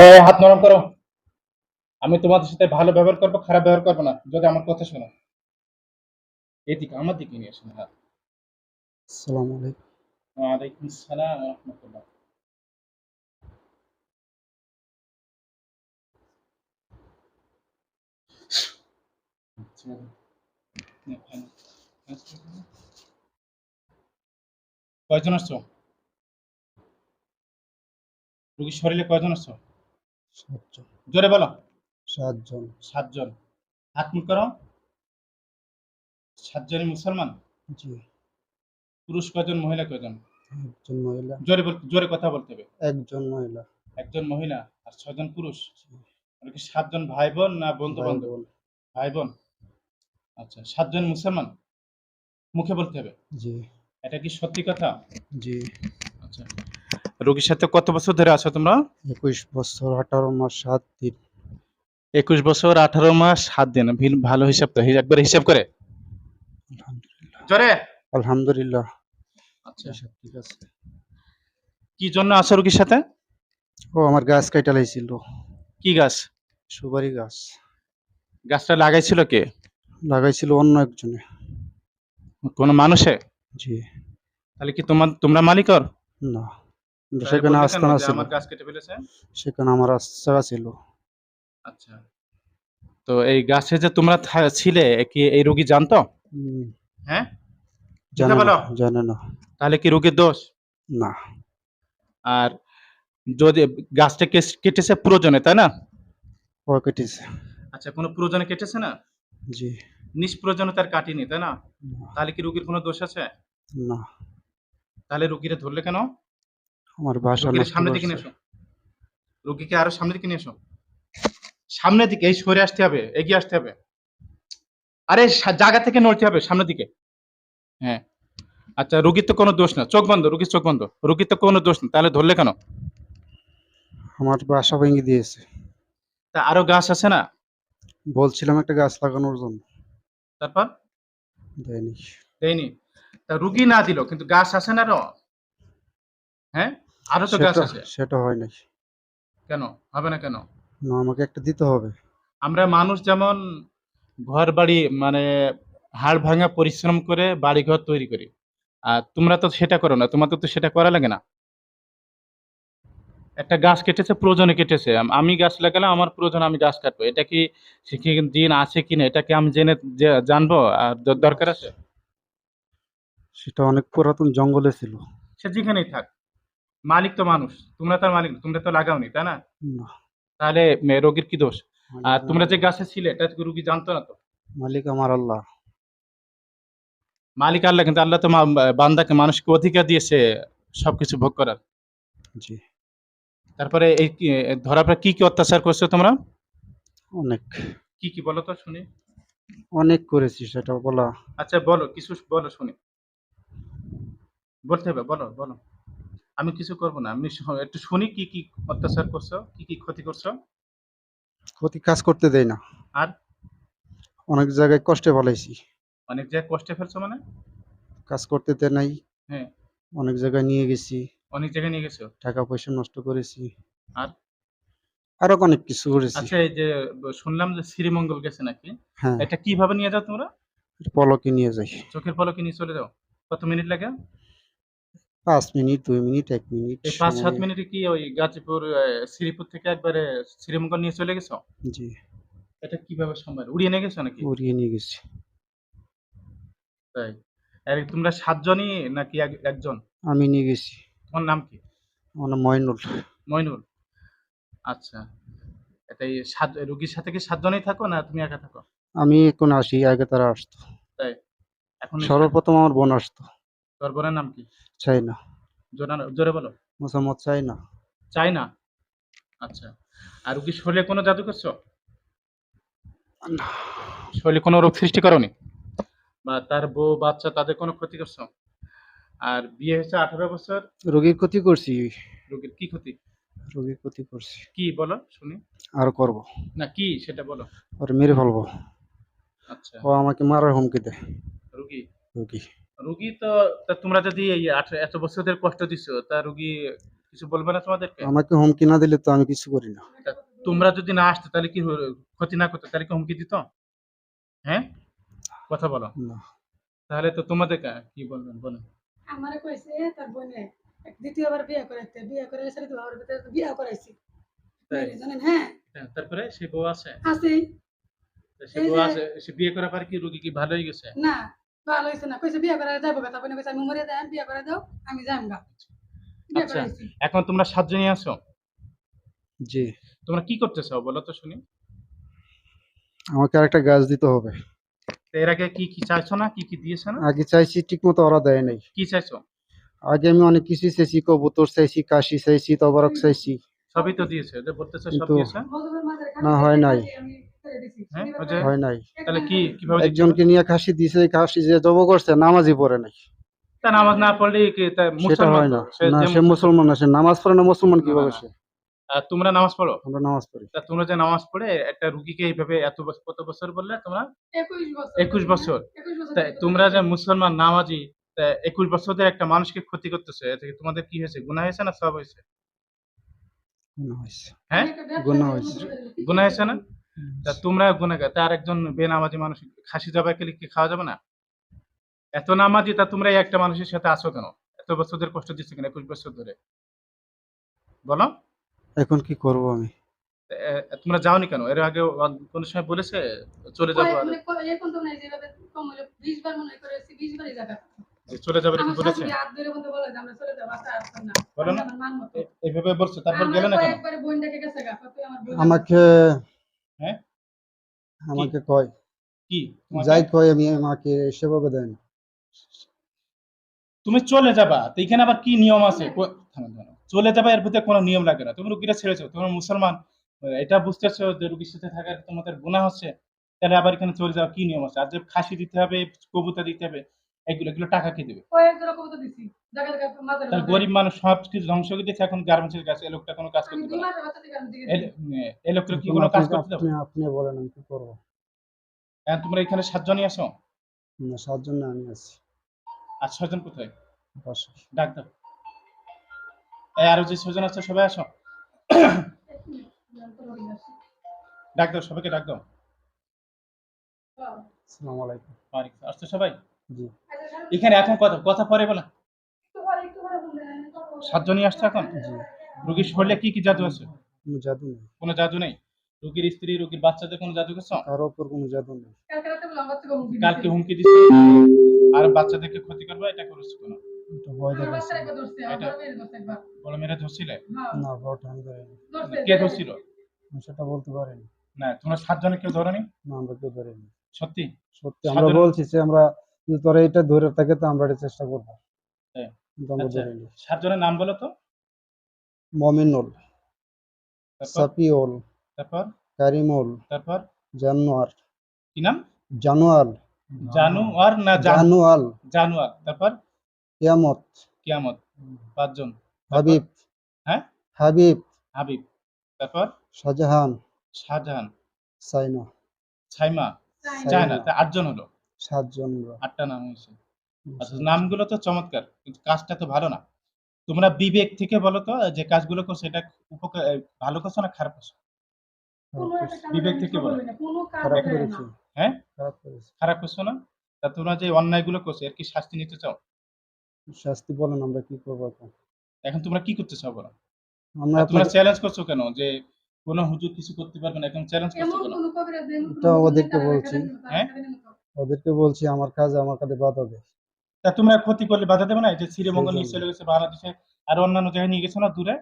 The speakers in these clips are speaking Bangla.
এ হাত নরম করো। আমি তোমাদের সাথে ভালো ব্যবহার করব খারাপ ব্যবহার করব না। যদি আমার কথা শোনো। এদিকে আমার দিকে নিয়ে আসুন হাত আসসালামু আলাইকুম। ওয়ালাইকুম সালাম রহমতুল্লাহ। কয়জন আসছো রুগীর শরীরে কয়জন আসছো সাতজন। জোরে বলো। সাতজন। সাতজন। হাত মুখ করো। সাতজনই মুসলমান? জি। পুরুষ কয়জন মহিলা কয়জন? একজন মহিলা। জোরে জোরে কথা বলতে হবে। একজন মহিলা। একজন মহিলা আর ছয়জন পুরুষ? কি সাতজন ভাই বোন না বন্ধু বান্ধব ভাই বোন আচ্ছা সাতজন মুসলমান? মুখে বলতে হবে। জি। এটা কি সত্যি কথা? জি। আচ্ছা। রোগীর সাথে কত বছর ধরে আছো তোমরা? একুশ বছর আঠারো মাস সাত দিন। একুশ বছর আঠারো মাস সাত দিন। ভালো হিসাব তো। একবার হিসাব করে। আলহামদুলিল্লাহ। জোরে? আলহামদুলিল্লাহ। আচ্ছা। ঠিক আছে কি জন্য আছো রোগীর সাথে? ও আমার গাছ কাইটা লাইছিল। কি গাছ? সুপারি গাছ। গাছটা লাগাইছিল কে? লাগাইছিল অন্য একজনে। কোন মানুষে? জি। তাহলে কি তোমার তোমরা মালিকর? না। সেখানে আস্তানা ছিল। আমার গাছ কেটে ফেলেছে? সেখানে আমার আস্তানা ছিল। আচ্ছা। তো এই গাছে যে তোমরা ছিলে কি এই রোগী জানতো? হ্যাঁ? জানে। না জানে না। তাহলে কি রোগীর দোষ? না। আর যদি গাছটা কেটেছে প্রয়োজনে তাই না? ও কেটেছে। আচ্ছা কোনো প্রয়োজনে কেটেছে না? জি। নিষ্প্রয়োজনে তার কাটিনি তাই না, তাহলে কি রোগীর কোনো দোষ আছে? না। তাহলে রোগীরে ধরলে কেন? আমার বাসা সামনের দিকে নিয়ে এসো। রোগীকে আরও সামনের দিকে নিয়ে এসো। সামনের দিকে এই সরে আসতে হবে এগিয়ে আসতে হবে। আরে জায়গা থেকে নড়তে হবে সামনের দিকে। হ্যাঁ। আচ্ছা রোগীর তো কোনো দোষ না। চোখ বন্ধ রোগীর চোখ বন্ধ। রোগীর তো কোনো দোষ না। তাহলে ধরলে কেন? আমার বাসা ভেঙে দিয়েছে। তা আরও গাছ আছে না? বলছিলাম একটা গাছ লাগানোর জন্য। তারপর? দেয়নি। দেয়নি। তা রুগী না দিল কিন্তু গাছ আছে না আরও? হ্যাঁ? আরও তো গাছ আছে? সেটা হয় নাই। কেন? হবে না কেন? না আমাকে একটা দিতে হবে। আমরা মানুষ যেমন ঘর বাড়ি মানে হাড় ভাঙা পরিশ্রম করে বাড়ি ঘর তৈরি করি। আর তোমরা তো সেটা করো না তোমাদের তো সেটা করা লাগে না। একটা গাছ কেটেছে প্রয়োজনে কেটেছে। আমি গাছ লাগালাম আমার প্রয়োজন আমি গাছ কাটবো। এটা কি দিন আছে কিনা এটা কি আমি জেনে জানব? আর দরকার আছে? সেটা অনেক পুরাতন জঙ্গলে ছিল। সে যেখানেই থাক। মালিক তো মানুষ তোমরা তার মালিক তোমরা তো লাগাওনি তাই না? তাহলে রোগীর কি দোষ? আর তোমরা যে গাছে ছিলে এটা তো রুগী জানতো না তো? মালিক আমার আল্লাহ। মালিক আল্লাহ কিন্তু আল্লাহ তো বান্দাকে মানুষকে অধিকার দিয়েছে সবকিছু ভোগ করার। জি। তারপরে এই কি ধরার পর কি কি অত্যাচার করছ তোমরা? অনেক। কি কি বলো তো শুনি। অনেক করেছি সেটা বলা। আচ্ছা বলো কিছু বলো শুনি। বলতে হবে বলো বলো। আমি কিছু করব না। আমি একটু শুনি কি কি অত্যাচার করছ কি কি ক্ষতি করছ? ক্ষতি কাজ করতে দেয় না। আর? অনেক জায়গায় কষ্টে ফলাইছি। অনেক জায়গায় কষ্টে ফেলছো মানে? কাজ করতে দেয় নাই। হ্যাঁ। অনেক জায়গায় নিয়ে গেছি। অনেক জায়গায় নিয়ে গেছো? টাকা পয়সা নষ্ট করেছি। আর? আরও অনেক কিছু করেছি। আচ্ছা এই যে শুনলাম যে শ্রীমঙ্গল গেছে নাকি? হ্যাঁ। এটা কীভাবে নিয়ে যাও তোমরা? পলকে নিয়ে যাই। চোখের পলকে নিয়ে চলে যাও। কত মিনিট লাগে? পাঁচ মিনিট দুই মিনিট এক মিনিট পাঁচ সাত মিনিটে কি ওই গাজীপুর শ্রীপুর থেকে একবারে শ্রীমঙ্গল নিয়ে চলে গেছো? জি। এটা কীভাবে সম্ভব? উড়িয়ে নিয়ে গেছো নাকি? উড়িয়ে নিয়ে গেছি। তাই। আর তোমরা সাতজনই নাকি এক- একজন? আমি নিয়ে গেছি। তোমার নাম কি? আমার নাম ময়নুল মইনুল। আচ্ছা। এটা এই সাত রুগীর সাথে কি সাতজনই থাকো না তুমি একা থাকো? আমি এখন আসি আগে তারা আসতো। তাই। এখন সর্বপ্রথম আমার বোন আসতো। তোর বোনের নাম কি? চাই না জোরে বলো। মোসাম্মদ চাই না চাই না আচ্ছা। আর রুগীর শরীরে কোনো জাদু করছ? শরীরে কোনো রোগ সৃষ্টি করনি? বা তার বউ বাচ্চা তাদের কোনো ক্ষতি করছ? আর বিয়ে হয়েছে আঠারো বছর? রোগীর ক্ষতি করছি। রোগীর কি ক্ষতি? রোগীর ক্ষতি করছি। কি বলো শুনি। আর করব। না কি সেটা বলো। আর মেরে ফেলব। আচ্ছা। ও আমাকে মারার হুমকি দেয়। রুগী? রোগী। রুগী তো তোমরা যদি এই এত বছর ধরে কষ্ট দিছো তা রুগী কিছু বলবে না তোমাদেরকে? আমাকে হুমকি না দিলে তো আমি কিছু করি না। তোমরা যদি না আসতে তাহলে কি? ক্ষতি না করতে তাহলে কি হুমকি দিত? হ্যাঁ? কথা বলো। তাহলে তো তোমাদের কা- কি বলবেন বলেন আমারে কইছে তার বোনে দ্বিতীয়বার বিয়ে করাইতে বিয়ে করে সেটা তো ভাবের ভিতরে বিয়ে করাইছি। তাই? জানেন হ্যাঁ। হ্যাঁ, তারপরে সে বউ আছে? আছে। সে বউ আছে সে বিয়ে করার পর কি রোগী কি ভালো হয়ে গেছে? না ভালো হয়েছে না কইছে বিয়ে করা যাব কথা বোনে কইছে আমি মরে যাই বিয়ে করে দাও আমি যাম গা আচ্ছা। এখন তোমরা সাতজনই আছো? জি। তোমরা কি করতেছো বলো তো শুনি। আমাকে আরেকটা গাছ দিতে হবে। তো এর আগে কি কি চাইছো না কি কি দিয়েছ না? আগে চাইছি ঠিক মতো ওরা দেয় নাই। কি চাইছো? আগে আমি অনেক কিছু চাইছি কবুতর চাইছি কাশি চাইছি তবরক চাইছি। সবই তো দিয়েছে যে বলতেছো সব দিয়েছে? না, হয় নাই। হ্যাঁ, করে- হয় নাই। তাহলে কি কীভাবে একজনকে নিয়ে কাশি দিছে কাশি যে জব করছে নামাজই পড়ে নাই। তা নামাজ না পড়লে কি সেটা হয় না। না সে মুসলমান না সে নামাজ পড়ে না মুসলমান কীভাবে। সে? তোমরা নামাজ পড়ো? আমরা নামাজ পড়ি। তা তোমরা যে নামাজ পড়ে একটা রুগীকে এইভাবে এত বছর কত বছর বললে তোমরা? একুশ বছর। তোমরা যে মুসলমান নামাজি তা একুশ বছর ধরে একটা মানুষকে ক্ষতি করতেছে এতে তোমাদের কি হয়েছে? গুনাহ হয়েছে না সব হয়েছে? হ্যাঁ? করে হয়েছে। গুনাহ হয়েছে না? তা তোমরা গুনাহগার তার একজন বেনামাজি মানুষ খাসি জবাই খেলে কি খাওয়া যাবে না? এত নামাজি তা তোমরা এই একটা মানুষের সাথে আসো কেন? এত বছর ধরে কষ্ট দিচ্ছে কেন? একুশ বছর ধরে। বলো। এখন কি করব আমি? তোমরা যাওনি কেন? এর আগে কোনো সময় বলেছে চলে যাব আর? এখন তো নাই যেভাবে কম হলো বিশ বার মনে করে বিশ বারই জায়গা। চলে যাবে কি বলেছে? হাত ধরে বলতে বলে যে আমরা চলে যাব না। বলো না। এইভাবে বলছে তারপর গেলে না কেন? গেছে গা আমাকে হ্যাঁ? আমাকে কয়। কি? যাই কয়? আমি আমাকে সেভাবে দেয় না। তুমি চলে যাবা তো এখানে আবার কি নিয়ম আছে। চলে যাবা এর ভিতরে কোনো নিয়ম লাগে না। তুমি রুগীটা ছেড়েছো তোমার মুসলমান এটা বুঝতেছো যে রুগীর সাথে থাকার তোমাদের গুণা হচ্ছে? তাহলে আবার এখানে চলে যাওয়া কি নিয়ম আছে? আর যে খাসি দিতে হবে কবুতা দিতে হবে এগুলো এগুলো টাকা কে দেবে? জোড়া দিছি। তাহলে গরিব মানুষ সব কিছু ধ্বংস করে দিচ্ছে এখন গার্মেন্টসের কাছে এই লোকটা কোনো কাজ করতে পারে? এই লোকটা কি কোনো কাজ করতে আপনি দেবে আপনি বলেন আমি কি করব? এখন তোমরা এখানে সাতজনই আসো না সাতজন না আমি আছি। আর ছজন কোথায়? পাশে ডাক দাও। এই আরও যে ছজন আছে সবাই আসো। ডাক দাও সবাইকে ডাক দাও। আসসালামু আলাইকুম। ওয়ালাইকুম আসসালাম। আসছো সবাই? জি। এখানে এখন কথা কথা পরে বলা। সাতজনই আসছে এখন? জি। রোগীর শরীরে কি কি জাদু আছে? কোনো জাদু নেই। কোনো জাদু নেই? রোগীর স্ত্রী রোগীর বাচ্চাদের কোনো জাদু করছ? কারও উপর কোনো জাদু নেই। কালকে হুমকি দিচ্ছে আর বাচ্চাদেরকে ক্ষতি করবে? এটা করেছ কেন? এটা বড় মেয়েরা ধরছিলে? না কে ধরছিল? সেটা বলতে পারিনি। না তোমরা সাতজনে কেউ ধরনি? না আমরা কেউ ধরিনি। সত্যি? সত্যি আমরা বলছি যে আমরা যদি তোরা এটা ধরে থাকে তো আমরা এটা চেষ্টা করব। হ্যাঁ। আচ্ছা। সাতজনের নাম বলো তো। মমিনুল তারপর? সাপিউল তারপর? কারিমুল তারপর? জানোয়ার। কি নাম? জানোয়াল জানুয়ার না জানুয়াল জানুয়ার। তারপর? কিয়ামত। কিয়ামত। পাঁচজন। হাবিব। হ্যাঁ? হাবিব। হাবিব। তারপর? শাহজাহান। শাহজাহান। সাইনা। ছাইমা সাইনা। চায়না আটজন হলো। সাতজন। আটটা নাম হয়েছে। আচ্ছা নামগুলো তো চমৎকার কিন্তু কাজটা তো ভালো না। তোমরা বিবেক থেকে বলো তো যে কাজগুলো করছ এটা উপকার ভালো করছ না খারাপ করছ? বিবেক থেকে বলো। খারাপ দেখো। করেছি। হ্যাঁ? খারাপ করেছি। না? তা তোমরা যে অন্যায়গুলো করছ এর কি শাস্তি নিতে চাও? শাস্তি বলেন আমরা কি করব এখন? এখন তোমরা কি করতে চাও বলো? আমরা তোমরা চ্যালেঞ্জ করছ কেন? যে কোনো হুজুর কিছু করতে পারবে না এখন চ্যালেঞ্জ করছ কেন? এটা ওদেরকে বলছি। হ্যাঁ? ওদেরকে বলছি আমার কাজ আমার কাছে বাধা দেয় তা তোমরা ক্ষতি করলে বাধা দেবে না? এই যে শ্রীমঙ্গল নিয়ে চলে গেছে বাংলাদেশে আর অন্যান্য জায়গায় নিয়ে গেছে না দূরে?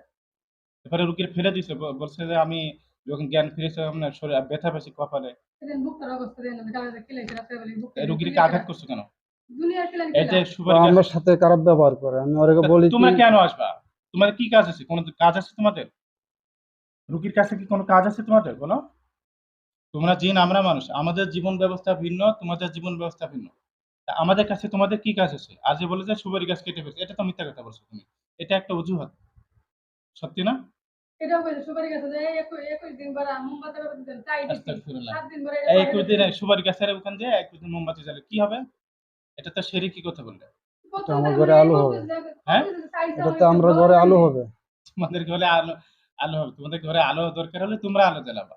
এবারে রুগীর ফেলে দিছে বলছে যে আমি যখন জ্ঞান ফিরেছে আপনার শরীর ব্যথা পেয়েছি কপালে। রুগীকে আঘাত করছ কেন? এই যে তো আমার সাথে খারাপ ব্যবহার করে আমি ওরাকে বলি তোমরা কেন আসবা? তোমাদের কি কাজ আছে? কোনো কাজ আছে তোমাদের? রুগীর কাছে কি কোনো কাজ আছে তোমাদের? বলো। তোমরা জিন আমরা মানুষ আমাদের জীবন ব্যবস্থা ভিন্ন তোমাদের জীবন ব্যবস্থা ভিন্ন। আমাদের কাছে তোমাদের কি কাজ আছে? আজ যে বলে যে সুপারি গাছ কেটে ফেলছে এটা তো মিথ্যা কথা বলছো তুমি। এটা একটা অজুহাত। সত্যি না? একুশ দিন সুপারি গাছের ওখান যে একুশ দিন মোমবাতি জ্বালে কি হবে? এটা তো সেরে কি কথা বললে? আমার ঘরে আলো হবে। হ্যাঁ? আমরা ঘরে আলো হবে। তোমাদের ঘরে আলো আলো হবে তোমাদের ঘরে আলো দরকার হলে তোমরা আলো জ্বালাবা।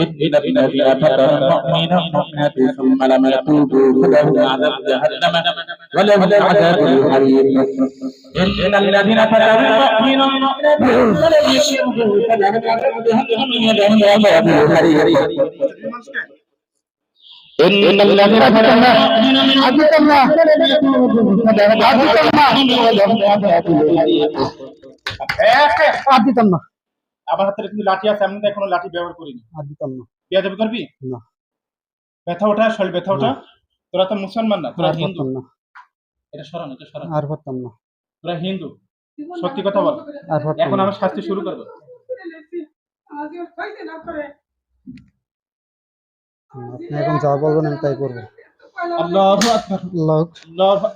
إن الذين كفروا المؤمنين والمؤمنات ثم لم يتوبوا فلهم عذاب جهنم ولهم عذاب الحريم إن الذين كفروا المؤمنين والمؤمنات ثم لم يتوبوا فلهم عذاب جهنم ولهم عذاب الحريم إن الذين فتنا عبدنا عبدنا عبدنا عبدنا আমার হাতে কিন্তু লাঠি আছে আমি এখনও লাঠি ব্যবহার করিনি। আর দিতাম না। বিয়া যাবে করবি? না। ব্যথা ওঠা শরীর ব্যথা ওঠা তোরা তো মুসলমান না তোরা হিন্দু। না। এটা সরান এটা সরান। আর পারতাম না। তোরা হিন্দু। সত্যি কথা বল। এখন আমি শাস্তি শুরু করব। আপনি এখন যা বলবেন আমি তাই করব। আল্লাহু আকবার। আল্লাহু আকবার।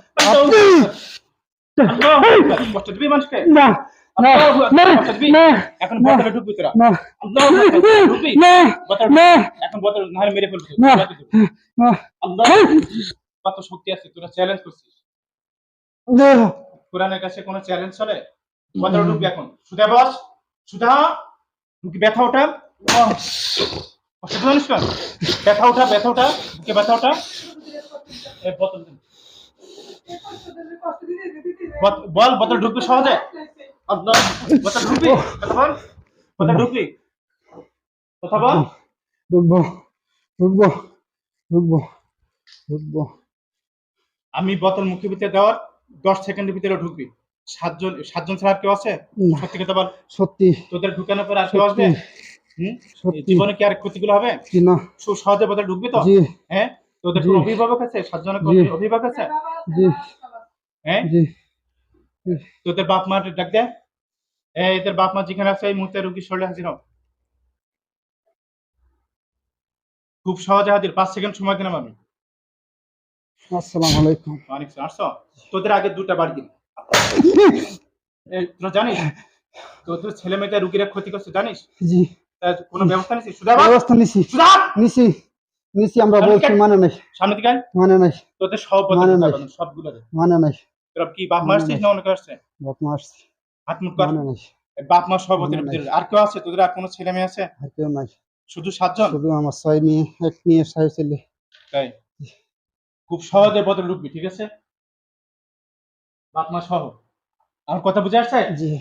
আল্লাহু আকবার। কষ্ট দিবি মানুষকে? না। এখন বোতলে ঢুকবি তোরা। ঢুকবি। এখন বোতল নাহলে মেরে ফেলবি। না। না কত শক্তি আছে তোরা চ্যালেঞ্জ করছিস। কোরআনের কাছে কোনো চ্যালেঞ্জ চলে? বোতলে ঢুকবি এখন। সুধা বস সুধা ব্যথা ব্যথা ওঠা ব্যথা ওঠা ব্যথা ওঠা। বোতল বল বোতল ঢুকবি সহজে? ঢুকবি? কথা বল। বোতল ঢুকবি? কথা বল। ঢুকবো। ঢুকবো। ঢুকবো। ঢুকবো। আমি বোতল মুখের ভিতরে দেওয়ার দশ সেকেন্ডের ভিতরে ঢুকবি। সাতজন সাতজন ছাড়া কেউ আছে। সত্যি কথা বল। সত্যি। তোদের ঢুকানোর পর আর কেউ আসবে? হুম? জীবনে কি আর ক্ষতিগুলো হবে? না। সহজে বোতল ঢুকবি তো? হ্যাঁ? তোদের অভিভাবক আছে? সাতজনের অভিভাবক আছে? হ্যাঁ? তোদের বাপ মা ডাক দে। এই এদের বাপ মা যেখানে আছে এই মুহূর্তে রুগীর শরীরে হাজির হও খুব সহজে হাজির পাঁচ সেকেন্ড সময় দিলাম আমি আসসালামু আলাইকুম। অনেক আসছো? তোদের আগে দুটা বাড়ি দিন। এই তোরা জানিস? তোদের ছেলে মেয়েদের রুগীরা ক্ষতি করছে জানিস? জি। কোনো ব্যবস্থা নিছিস? সুধা বাপ? ব্যবস্থা নিছি। সুধা নিছি। নিছি আমরা বলছি মানে নাই। সামনে দিকে মানে নাই। তোদের সব মানে নাই। সবগুলো মানে নাই। তোরা কি বাপ মা আসছিস না অনেকে আসছে? বাপ মা আসছে। হাত মুখ কর। বাপ মা নাই। ভিতরে। আর কেউ আছে? তোদের আর কোনো ছেলে মেয়ে আছে? আর কেউ নাই। শুধু সাতজন? শুধু আমার ছয় মেয়ে এক মেয়ে ছয় ছেলে। তাই? খুব সহজে বদল ঢুকবি ঠিক আছে? বাপ মা সহ। আমার কথা বুঝে আসছে? জি।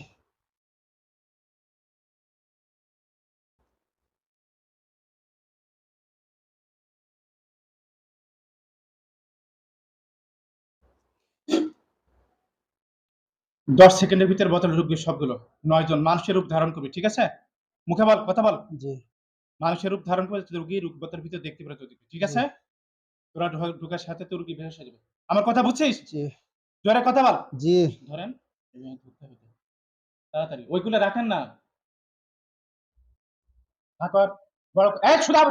দশ সেকেন্ডের ভিতরে বোতল ঢুকবি সবগুলো। নয় জন মানুষের রূপ ধারণ করবে ঠিক আছে? মুখে বল কথা বল। জি। মানুষের রূপ ধারণ করে রুগী রূপ বোতলের ভিতরে দেখতে পারে তোদেরকে ঠিক আছে? তোরা ঢোকা- ঢোকার সাথে তো রুগী হয়ে যাবে। আমার কথা বুঝছিস? জি। জোরে কথা বল। জি। ধরেন হবে। তাড়াতাড়ি ওইগুলো রাখেন না। হাকর বড় এক সুদা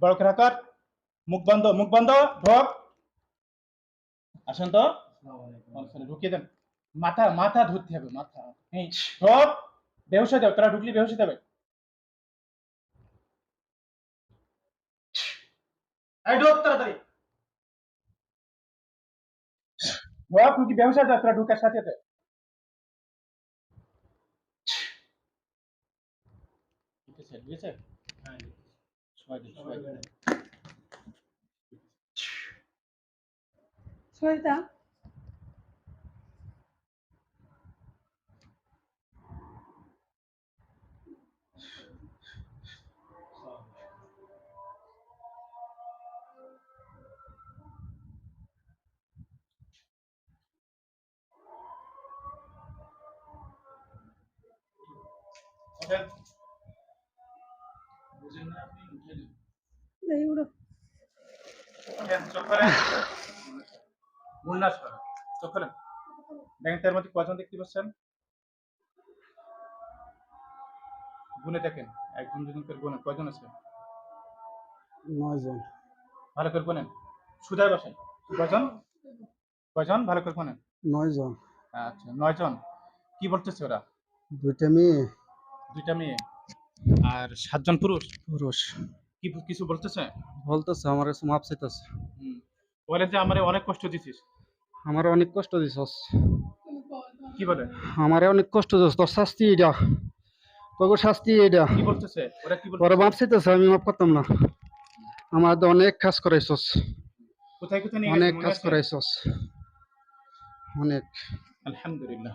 বড় করে হাকর মুখ বন্ধ মুখ বন্ধ ঢোক। আসেন তো। ঢুকিয়ে দেন। মাথা মাথা ধরতে হবে, মাথা। এই ঢোক বেহুশ হয়ে যাবে তোরা ঢুকলি হয়ে এই ঢোক তাড়াতাড়ি। ঢুকি বেহুশ হয়ে যাবে ঢুকার সাথে হ্যাঁ সবাই দেখেন তার মধ্যে কজন দেখতে পাচ্ছেন গুনে দেখেন একজন দুজন করে গুনে কয়জন আছে নয়জন। ভালো করে কোনেন সুদায় বসেন কয়জন? কয়জন? ভালো করে কোনেন নয়জন। আচ্ছা নয়জন। কি বলতেছে ওরা? দুইটা মেয়ে। দুইটা মেয়ে। আর সাতজন পুরুষ? পুরুষ। কি কিছু বলতেছে? বলতেছে আমার কাছে মাপ চাইতেছে। বলে যে আমারে অনেক কষ্ট দিছিস। আমার অনেক কষ্ট দিছস। কি বলে? আমারে অনেক কষ্ট দিছস। তোর শাস্তি এটা তোর শাস্তি এটা কি বলতেছে? ওরা কি বলতেছে? পরে মাপ চাইতেছে আমি মাপ করতাম না। আমার তো অনেক কাজ করাইছস। কোথায় কোথায় অনেক কাজ? করাইছস। অনেক। আলহামদুলিল্লাহ।